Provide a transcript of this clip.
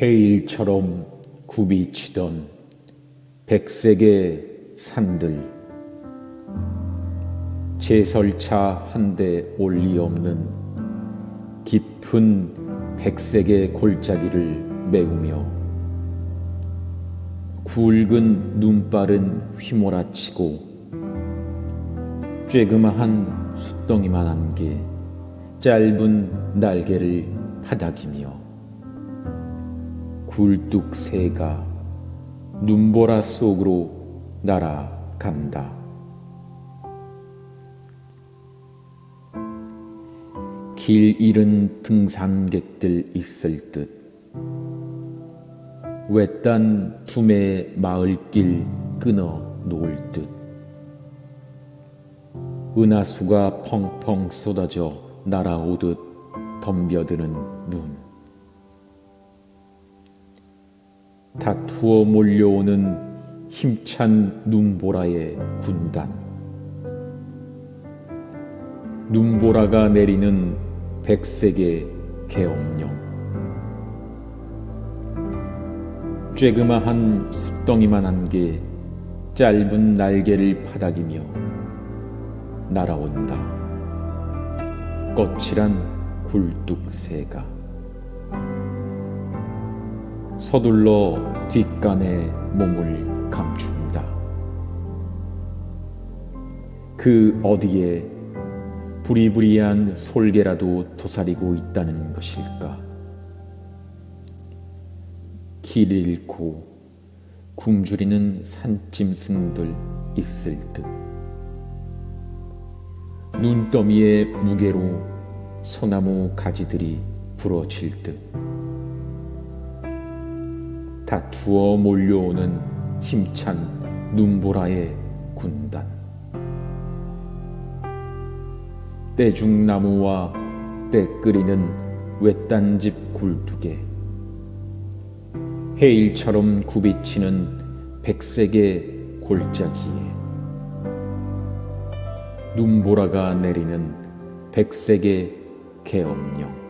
해일처럼 굽이치던 백색의 산들. 제설차 한대 올리 없는 깊은 백색의 골짜기를 메우며 굵은 눈발은 휘몰아치고 쬐그마한 숫덩이만 한 게 짧은 날개를 바닥이며 굴뚝새가 눈보라 속으로 날아간다. 길 잃은 등산객들 있을 듯 외딴 두매 마을길 끊어 놓을 듯 은하수가 펑펑 쏟아져 날아오듯 덤벼드는 눈 다투어 몰려오는 힘찬 눈보라의 군단. 눈보라가 내리는 백색의 계엄령. 쬐그마한 숫덩이만한 게 짧은 날개를 바닥이며 날아온다. 거칠한 굴뚝새가 서둘러 뒷간에 몸을 감춘다. 그 어디에 부리부리한 솔개라도 도사리고 있다는 것일까? 길 잃고 굶주리는 산짐승들 있을 듯. 눈더미의 무게로 소나무 가지들이 부러질 듯. 다투어 몰려오는 힘찬 눈보라의 군단. 떼죽나무와 때 끓이는 외딴집 굴뚝에 해일처럼 굽이치는 백색의 골짜기에 눈보라가 내리는 백색의 계엄령